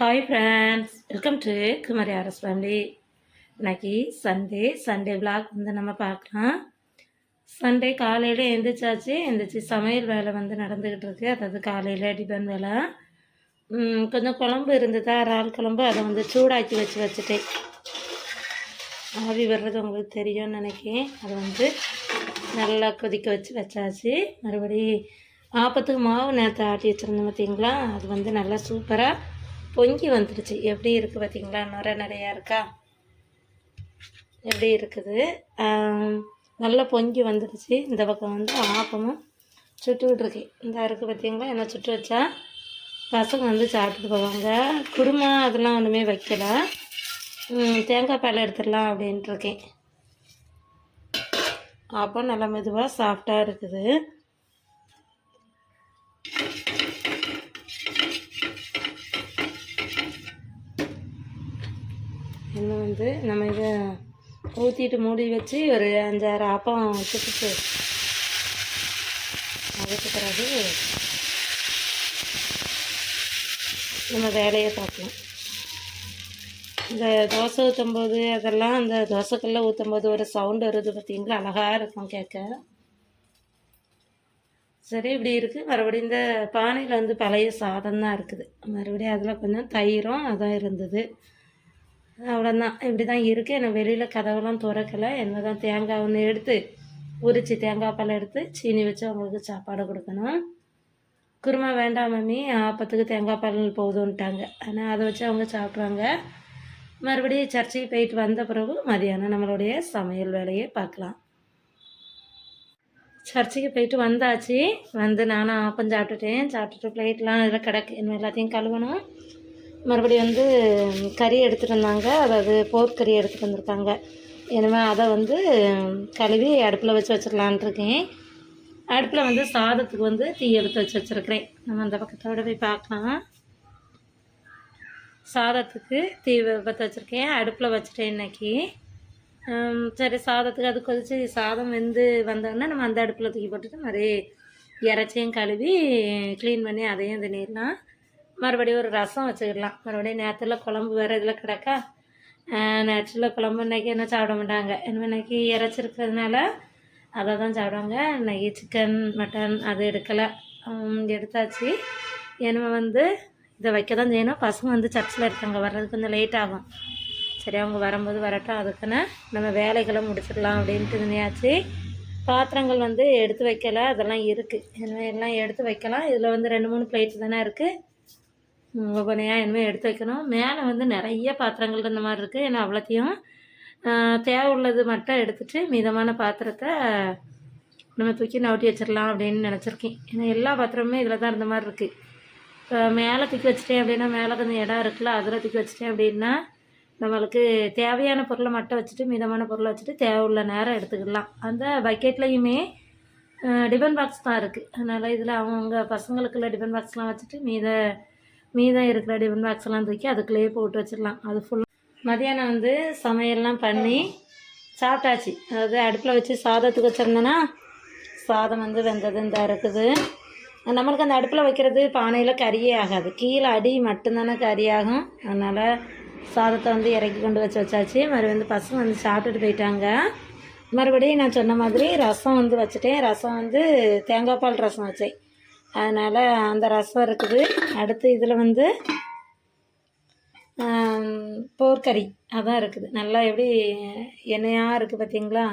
Hi friends welcome to Kumari R S family இன்னைக்கு Sunday Sunday vlog வந்து நம்ம பார்க்கலாம். சண்டே காலையில் எழுந்திரிச்சாச்சு எழுந்திரிச்சு சமையல் வேலை வந்து நடந்துக்கிட்டு இருக்கு. அதாவது காலையில் டிபன் வேலை. கொஞ்சம் குழம்பு இருந்ததா? இறால் குழம்பு. அதை வந்து சூடாக்கி வச்சு வச்சுட்டேன். ஆவி வர்றது உங்களுக்கு தெரியும்னு நினைக்கிறேன். அதை வந்து நல்லா கொதிக்க வச்சு வச்சாச்சு. மறுபடி ஆப்பத்துக்கு மாவு நேரத்தை ஆட்டி வச்சுருந்தோம் பார்த்தீங்களா? அது வந்து நல்லா சூப்பராக பொங்கி வந்துடுச்சு எப்படி இருக்குது பார்த்தீங்களா? நுரை நிறையா இருக்கா? எப்படி இருக்குது? நல்லா பொங்கி வந்துடுச்சு இந்த பக்கம் வந்து ஆப்பமும் சுட்டுக்கிட்டு இருக்கு. இந்த இருக்குது பார்த்தீங்களா? என்ன சுட்டு வச்சா? பசங்க வந்து சாப்பிட்டுட்டு போவாங்க. குருமா அதெல்லாம் ஒன்றுமே வைக்கல. தேங்காய் பால் எடுத்துடலாம் அப்படின்ட்டு இருக்கேன். அப்போ நல்லா மெதுவாக சாஃப்டாக இருக்குது. இன்னும் வந்து நம்ம இதை ஊற்றிட்டு மூடி வச்சு ஒரு அஞ்சாறு ஆப்பம் வச்சுட்டு அதுக்கு பிறகு நம்ம வேலையை பார்க்கலாம். இந்த தோசை ஊற்றும்போது அதெல்லாம் அந்த தோசைக்கல்ல ஊற்றும்போது ஒரு சவுண்டு வருது பார்த்திங்களா? அழகாக இருக்கும் கேட்க. சரி இப்படி இருக்குது மறுபடியும் இந்த பானையில் வந்து பழைய சாதம் தான் இருக்குது. மறுபடியும் அதில் கொஞ்சம் தயிரும் அதான் இருந்தது. அவ்வளோதான் இப்படி தான் இருக்குது எனக்கு வெளியில் கதவெல்லாம் திறக்கலை. என்ன தான் தேங்காய் ஒன்று எடுத்து உரித்து தேங்காய் பழம் எடுத்து சீனி வச்சு அவங்களுக்கு சாப்பாடு கொடுக்கணும். குருமா வேண்டாம் மம்மி. ஆப்பத்துக்கு தேங்காய் பழம் போகுதுன்ட்டாங்க ஆனால் அதை வச்சு அவங்க சாப்பிட்றாங்க. மறுபடியும் சர்ச்சைக்கு போயிட்டு வந்த பிறகு மதியானம் நம்மளுடைய சமையல் வேலையை பார்க்கலாம். சர்ச்சுக்கு போயிட்டு வந்தாச்சு. வந்து நானும் ஆப்பம் சாப்பிட்டுட்டேன். சாப்பிட்டுட்டு பிளேட்லாம் இதில் கிடக்கு. இன்னும் எல்லாத்தையும் கழுவணும். மறுபடியும் வந்து கறி எடுத்துகிட்டு வந்தாங்க. அதாவது போர்க்கறி எடுத்துகிட்டு வந்திருக்காங்க. இனிமேல் அதை வந்து கழுவி அடுப்பில் வச்சு வச்சிடலான் இருக்கேன். அடுப்பில் வந்து சாதத்துக்கு வந்து தீ எடுத்து வச்சு வச்சுருக்கிறேன். நம்ம அந்த பக்கத்தோட போய் பார்க்கலாம். சாதத்துக்கு தீ பற்ற வச்சுருக்கேன். அடுப்பில் வச்சுட்டேன் இன்னைக்கு. சரி சாதத்துக்கு அது கொதிச்சு சாதம் வெந்து வந்தோடனே நம்ம அந்த அடுப்பில் தூக்கி போட்டுட்டு மாதிரி இறச்சியும் கழுவி க்ளீன் பண்ணி அதையும் திணிடலாம் மறுபடியும் ஒரு ரசம் வச்சுக்கிடலாம் மறுபடியும் நேரத்தில் குழம்பு வேறு இதில் கிடக்கா? நேச்சுரலாக குழம்பு இன்னைக்கு என்ன சாப்பிட மாட்டாங்க. என்ன இன்னைக்கு இறைச்சிருக்கிறதுனால அதை தான் சாப்பிடுவாங்க. இன்னைக்கு சிக்கன் மட்டன் அது எடுக்கலை. எடுத்தாச்சு. என்ன வந்து இதை வைக்க தான் செய்யணும். பசங்க வந்து சர்ச்சில் இருக்காங்க. வர்றதுக்கு கொஞ்சம் லேட் ஆகும். சரி அவங்க வரும்போது வரட்டும். அதுக்குன்னு நம்ம வேலைகளை முடிச்சிடலாம் அப்படின்ட்டு நினையாச்சு. பாத்திரங்கள் வந்து எடுத்து வைக்கலை. அதெல்லாம் இருக்குது எல்லாம் எடுத்து வைக்கலாம். இதில் வந்து ரெண்டு மூணு பிளேட் தானே இருக்குது ஒவ்வொன்றையாக இனிமேல் எடுத்து வைக்கணும். மேலே வந்து நிறைய பாத்திரங்கள் இந்த மாதிரி இருக்குது ஏன்னா அவ்வளோத்தையும் தேவை உள்ளது மட்டும் எடுத்துட்டு மீதமான பாத்திரத்தை நம்ம தூக்கி நவட்டி வச்சிடலாம் அப்படின்னு நினச்சிருக்கேன். ஏன்னா எல்லா பாத்திரமுமே இதில் தான் இருந்த மாதிரி இருக்குது இப்போ மேலே தூக்கி வச்சிட்டேன் அப்படின்னா மேலே கொஞ்சம் இடம் இருக்குல்ல அதில் தூக்கி வச்சிட்டேன் அப்படின்னா நம்மளுக்கு தேவையான பொருளை மட்டும் வச்சுட்டு மிதமான பொருளை வச்சுட்டு தேவையுள்ள நேரம் எடுத்துக்கிடலாம் அந்த பக்கெட்லேயுமே டிபன் பாக்ஸ் தான் இருக்குது அதனால் இதில் அவங்கவுங்க பசங்களுக்குள்ள டிபன் பாக்ஸ்லாம் வச்சுட்டு மீத மீதம் இருக்கிற அடி வந்து எல்லாம் தூக்கி அதுக்குள்ளேயே போட்டு வச்சிடலாம். அது ஃபுல் மதியானம் வந்து சமையல்லாம் பண்ணி சாப்பிட்டாச்சு. அதாவது அடுப்பில் வச்சு சாதத்துக்கு வச்சுருந்தேன்னா சாதம் வந்து வெந்தது இந்த இருக்குது. நம்மளுக்கு அந்த அடுப்பில் வைக்கிறது பானையில் கறியே ஆகாது. கீழே அடி மட்டும்தானே கறி ஆகும் அதனால் சாதத்தை வந்து இறக்கி கொண்டு வச்சு வச்சாச்சு. மறுபடியும் வந்து பசங்க வந்து சாப்பிட்டுட்டு போயிட்டாங்க. மறுபடியும் நான் சொன்ன மாதிரி ரசம் வந்து வச்சுட்டேன். ரசம் வந்து தேங்காய் பால் ரசம் வச்சேன். அதனால் அந்த ரசம் இருக்குது. அடுத்து இதில் வந்து போர்க்கறி அதான் இருக்குது. நல்லா எப்படி எண்ணெயாக இருக்குது பார்த்தீங்களா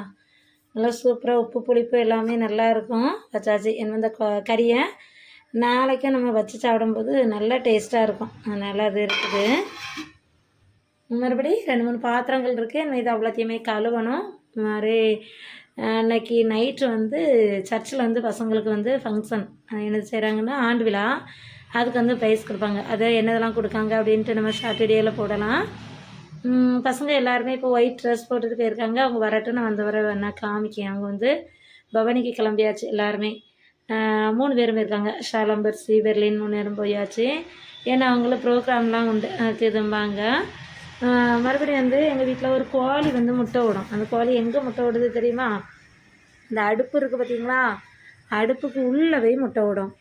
நல்லா சூப்பராக உப்பு புளிப்பு எல்லாமே நல்லா இருக்கும். வச்சாச்சு. என்ன இந்த கறியை நாளைக்கும் நம்ம வச்சு சாப்பிடும்போது நல்லா டேஸ்ட்டாக இருக்கும். அதனால் அது இருக்குது. மறுபடி ரெண்டு மூணு பாத்திரங்கள் இருக்குது நம்ம இது அவ்வளோத்தையுமே கழுவணும். மாதிரி அன்னைக்கு நைட்டு வந்து சர்ச்சில் வந்து பசங்களுக்கு வந்து ஃபங்க்ஷன் என்ன செய்கிறாங்கன்னா ஆண்டு விழா. அதுக்கு வந்து ப்ரைஸ் கொடுப்பாங்க. அதை என்னதெல்லாம் கொடுக்காங்க அப்படின்ட்டு நம்ம ஷார்ட் வீடியோவில் போடலாம். பசங்க எல்லாருமே இப்போ ஒயிட் ட்ரெஸ் போட்டுட்டு போயிருக்காங்க. அவங்க வரட்டும் நான் வந்த வர வேணா காமிக்கேன் அவங்க வந்து பவானிக்கு கிளம்பியாச்சு எல்லாருமே. மூணு பேரும் இருக்காங்க. ஷாலம்பர்சி பெர்லின் மூணு பேரும் போயாச்சு. ஏன்னா அவங்கள ப்ரோக்ராம்லாம் உண்டு இதும்பாங்க. மறுபடியும் வந்து எங்கள் வீட்டில் ஒரு கோழி வந்து முட்டை விடும் அந்த கோழி எங்கே முட்டை விடுது தெரியுமா? இந்த அடுப்பு இருக்குது பார்த்தீங்களா அடுப்புக்கு உள்ளே போய் முட்டை விடும்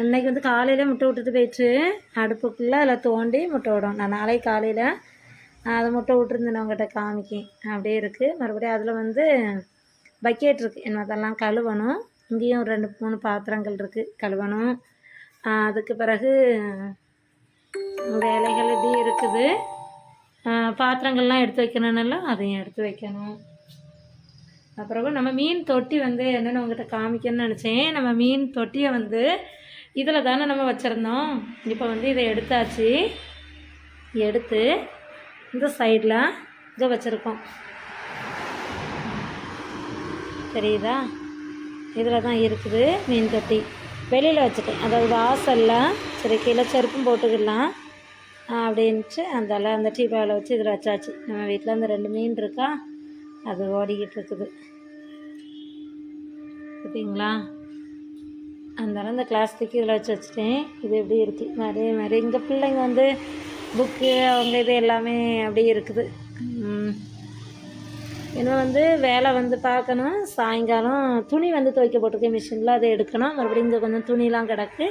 இன்றைக்கி வந்து காலையில் முட்டை விட்டுட்டு போயிட்டு அடுப்புக்குள்ளே அதில் தோண்டி முட்டை விடும் நான் நாளைக்கு காலையில் அதை முட்டை விட்டுருந்தேன் அவங்ககிட்ட காமிக்கேன். அப்படியே இருக்குது மறுபடியும் அதில் வந்து பக்கெட் இருக்குது என்ன அதெல்லாம் கழுவணும். இங்கேயும் ரெண்டு மூணு பாத்திரங்கள் இருக்குது கழுவணும். அதுக்கு பிறகு வேலைகள் இப்படி இருக்குது. பாத்திரங்கள்லாம் எடுத்து வைக்கணும்னால அதையும் எடுத்து வைக்கணும். அப்புறம் நம்ம மீன் தொட்டி வந்து என்னென்னு உங்கள்கிட்ட காமிக்கணும்னு நினச்சேன். நம்ம மீன் தொட்டியை வந்து இதில் தானே நம்ம வச்சுருந்தோம். இப்போ வந்து இதை எடுத்தாச்சு. எடுத்து இந்த சைடில் இதை வச்சுருக்கோம். தெரியுதா? இதில் தான் இருக்குது மீன் தொட்டி. வெளியில் வச்சுட்டேன். அதாவது வாசலில் சரி கீழே செருப்பும் போட்டுக்கலாம் அப்படின்ட்டு அந்த அந்த டீ வச்சு இதில் வச்சாச்சு. நம்ம வீட்டில் அந்த ரெண்டு மீன் இருக்கா அது ஓடிக்கிட்டு இருக்குது. பார்த்தீங்களா அதனால அந்த கிளாஸ்டிக் இதில் வச்சு வச்சுட்டேன். இது எப்படி இருக்குது அதே மாதிரி இங்கே பிள்ளைங்க வந்து புக்கு அவங்க இது எல்லாமே அப்படியே இருக்குது. இன்னும் வந்து வேலை வந்து பார்க்கணும். சாயங்காலம் துணி வந்து துவைக்க போட்டிருக்கேன் மிஷினில் அதை எடுக்கணும். மறுபடியும் இங்கே கொஞ்சம் துணிலாம் கிடக்கு.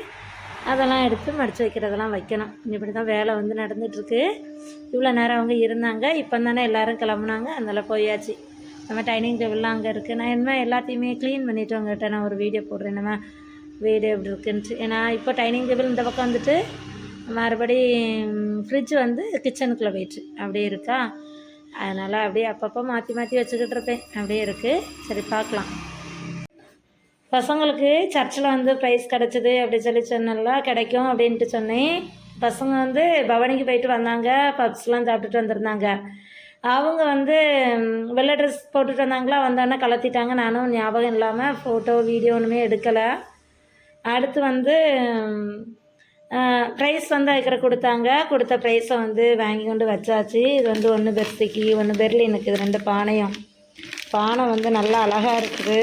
அதெல்லாம் எடுத்து மடித்து வைக்கிறதெல்லாம் வைக்கணும். இப்படி தான் வேலை வந்து நடந்துகிட்ருக்கு இவ்வளோ நேரம் அவங்க இருந்தாங்க. இப்போ தானே எல்லோரும் கிளம்புனாங்க. அதனால் போயாச்சு. நம்ம டைனிங் டேபிள்லாம் அங்கே இருக்குது நான் என்ன எல்லாத்தையுமே க்ளீன் பண்ணிவிட்டு அவங்ககிட்ட நான் ஒரு வீடியோ போடுறேன். நம்ம வீடு எப்படி இருக்குன்ட்டு. ஏன்னா இப்போ டைனிங் டேபிள் இந்த பக்கம் வந்துட்டு மறுபடி ஃப்ரிட்ஜ் வந்து கிச்சனுக்குள்ளே போயிட்டு. அப்படியே இருக்கா? அதனால் அப்படியே அப்பப்போ மாற்றி மாற்றி வச்சுக்கிட்டு இருப்பேன். அப்படியே இருக்குது சரி பார்க்கலாம். பசங்களுக்கு சர்ச்சில் வந்து ப்ரைஸ் கிடச்சிது அப்படி சொல்லி சொன்னல கிடைக்கும் அப்படின்ட்டு சொன்னேன். பசங்க வந்து பவனிக்கு போயிட்டு வந்தாங்க பப்ஸ்லாம் சாப்பிட்டுட்டு வந்திருந்தாங்க. அவங்க வந்து வெள்ளை ட்ரெஸ் போட்டுட்டு வந்தாங்களா வந்தோடனே கலத்திட்டாங்க. நானும் ஞாபகம் இல்லாமல் ஃபோட்டோ வீடியோ ஒன்றுமே எடுக்கலை. அடுத்து வந்து ப்ரைஸ் வந்து அதுக்கிற கொடுத்தாங்க. கொடுத்த ப்ரைஸை வந்து வாங்கி கொண்டு வச்சாச்சு. இது வந்து ஒன்று பெர்சிக்கு ஒன்று பெர்லினுக்கு இது ரெண்டு பானையும். பானை வந்து நல்லா அழகாக இருக்குது.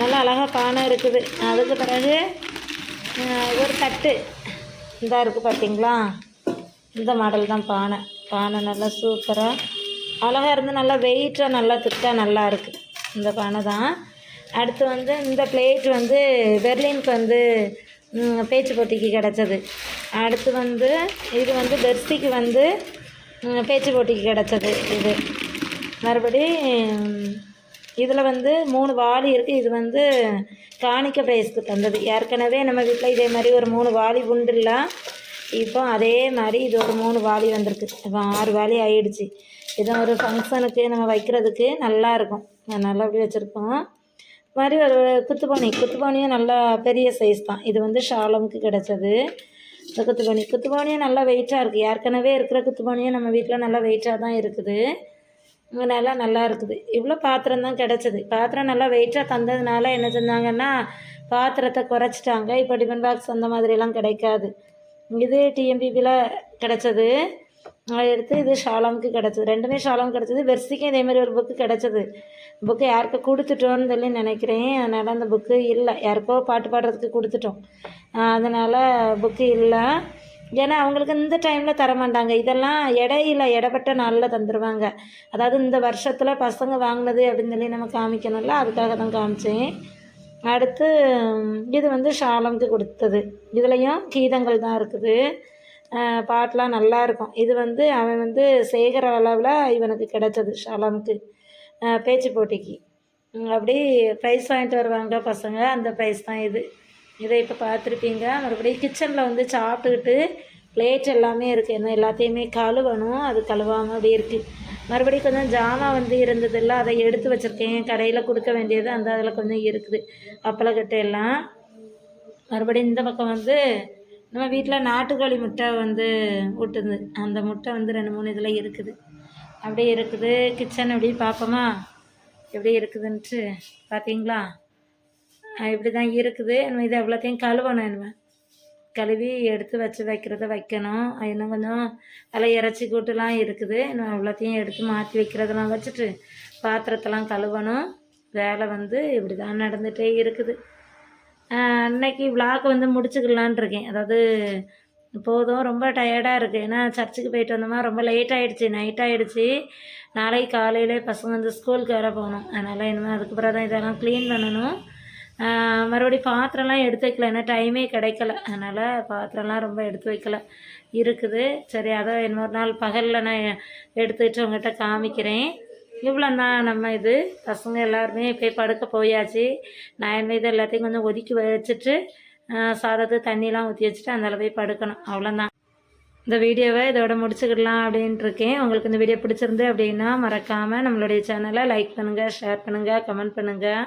நல்லா அழகாக பானை இருக்குது. அதுக்கு பிறகு ஒரு தட்டு. இந்த இருக்குது பார்த்தீங்களா இந்த மாடல் தான் பானை. பானை நல்லா சூப்பராக அழகாக இருந்து நல்லா வெயிட்டாக நல்லா திட்டாக நல்லா இருக்குது இந்த பானை தான். அடுத்து வந்து இந்த பிளேட் வந்து பெர்லினுக்கு வந்து பேச்சு போட்டிக்கு கிடச்சது. அடுத்து வந்து இது வந்து பெர்சிக்கு வந்து பேச்சு போட்டிக்கு கிடச்சது இது. மறுபடி இதில் வந்து மூணு வாளி இருக்குது இது வந்து காணிக்க பேஸ்க்கு தந்தது. ஏற்கனவே நம்ம வீட்டில் இதே மாதிரி ஒரு மூணு வாளி உண்டுலாம் இப்போ அதே மாதிரி இது ஒரு மூணு வாளி வந்திருக்கு. இப்போ ஆறு வாளி ஆயிடுச்சு. இது ஒரு ஃபங்க்ஷனுக்கு நம்ம வைக்கிறதுக்கு நல்லா இருக்கும். நல்லா அப்படி வச்சுருக்கோம். மாதிரி ஒரு குத்துப்பானி குத்துப்பானியும் நல்லா பெரிய சைஸ் தான். இது வந்து ஷாலமுக்கு கிடச்சது. இந்த குத்துப்பானி குத்துப்பானியும் நல்லா வெயிட்டாக இருக்குது ஏற்கனவே இருக்கிற குத்துப்பானியும் நம்ம வீட்டில் நல்லா வெயிட்டாக தான் இருக்குது. நல்லா நல்லா இருக்குது. இவ்வளோ பாத்திரம் தான் கிடச்சிது. பாத்திரம் நல்லா வெயிட்டாக தந்ததுனால என்ன செஞ்சாங்கன்னா பாத்திரத்தை குறைச்சிட்டாங்க. இப்போ டிஃபன் பாக்ஸ் அந்த மாதிரிலாம் கிடைக்காது. இது டிஎம்பிபியில் கிடச்சது. எடுத்து இது ஷாலாமுக்கு கிடச்சது. ரெண்டுமே ஷாலாம் கிடச்சது. வெர்சிக்கும் இதே மாதிரி ஒரு புக்கு கிடச்சது. புக்கு யாருக்கு கொடுத்துட்டோன்னு சொல்லி நினைக்கிறேன். அதனால் அந்த புக்கு இல்லை. யாருக்கோ பாட்டு பாடுறதுக்கு கொடுத்துட்டோம். அதனால் புக்கு இல்லை. ஏன்னா அவங்களுக்கு இந்த டைமில் தர மாட்டாங்க இதெல்லாம் இடையில இடப்பட்ட நாளில் தந்துடுவாங்க அதாவது இந்த வருஷத்தில் பசங்க வாங்கினது அப்படின்னு சொல்லி நம்ம காமிக்கணும்ல அதுக்காக தான் காமிச்சேன். அடுத்து இது வந்து ஷாலம்க்கு கொடுத்தது. இதுலேயும் கீதங்கள் தான் இருக்குது. பாட்டெலாம் நல்லா இருக்கும். இது வந்து அவன் வந்து சேகர அளவில் இவனுக்கு கிடைச்சது ஷாலமுக்கு. பேச்சு போட்டிக்கு. அப்படி ப்ரைஸ் வாங்கிட்டு வருவாங்க பசங்க. அந்த ப்ரைஸ் தான் இது. இதை இப்போ பார்த்துருப்பீங்க. மறுபடியும் கிச்சனில் வந்து சாப்பிட்டுக்கிட்டு பிளேட் எல்லாமே இருக்குது என்ன எல்லாத்தையுமே கழுவணும். அது கழுவாமல் அப்படியே இருக்குது மறுபடியும் கொஞ்சம் ஜாமான் வந்து இருந்ததில்ல அதை எடுத்து வச்சுருக்கேன். கடையில் கொடுக்க வேண்டியது அந்த அதில் கொஞ்சம் இருக்குது. அப்பளக்கட்டு எல்லாம். மறுபடியும் இந்த பக்கம் வந்து நம்ம வீட்டில் நாட்டுக்கோழி முட்டை வந்து விட்டுது அந்த முட்டை வந்து ரெண்டு மூணு இதில் இருக்குது. அப்படியே இருக்குது. கிச்சன் அப்படியே பார்ப்போமா எப்படி இருக்குதுன்ட்டு பார்த்தீங்களா இப்படி தான் இருக்குது. நம்ம இது எவ்வளோத்தையும் கழுவணும் என்ன கழுவி எடுத்து வச்சு வைக்கிறத வைக்கணும். இன்னும் கொஞ்சம் அதில் இறைச்சி கூட்டுலாம் இருக்குது. இன்னும் அவ்வளோத்தையும் எடுத்து மாற்றி வைக்கிறதெல்லாம் வச்சுட்டு பாத்திரத்தெல்லாம் கழுவணும். வேலை வந்து இப்படி தான் நடந்துகிட்டே இருக்குது அன்னைக்கு விளாக் வந்து முடிச்சுக்கலான் இருக்கேன். அதாவது போதும். ரொம்ப டயர்டாக இருக்குது ஏன்னா சர்ச்சுக்கு போயிட்டு வந்தோமா ரொம்ப லேட் ஆகிடுச்சி நைட் ஆகிடுச்சி நாளைக்கு காலையிலே பசங்க வந்து ஸ்கூலுக்கு வர போகணும். அதனால் இனிமேல் அதுக்கு பிறகு தான் இதெல்லாம் க்ளீன் பண்ணணும். மறுபடியும் பாத்திரம்லாம் எடுத்து வைக்கல. ஏன்னா டைமே கிடைக்கல. அதனால் பாத்திரம்லாம் ரொம்ப எடுத்து வைக்கல. இருக்குது. சரி அதை இன்னொரு நாள் பகலில் நான் எடுத்துக்கிட்டு உங்கள்கிட்ட காமிக்கிறேன். இவ்வளோ தான் நம்ம இது. பசங்க எல்லாருமே போய் படுக்க போயாச்சு. நான் என் இது எல்லாத்தையும் கொஞ்சம் ஒதுக்கி வச்சுட்டு சாதத்தை தண்ணியெலாம் ஊற்றி வச்சுட்டு அந்த போய் படுக்கணும். அவ்வளோதான் இந்த வீடியோவை இதோட முடிச்சுக்கிடலாம் அப்படின்ட்டு இருக்கேன். உங்களுக்கு இந்த வீடியோ பிடிச்சிருந்து அப்படின்னா மறக்காமல் நம்மளுடைய சேனலை லைக் பண்ணுங்கள் ஷேர் பண்ணுங்கள் கமெண்ட் பண்ணுங்கள்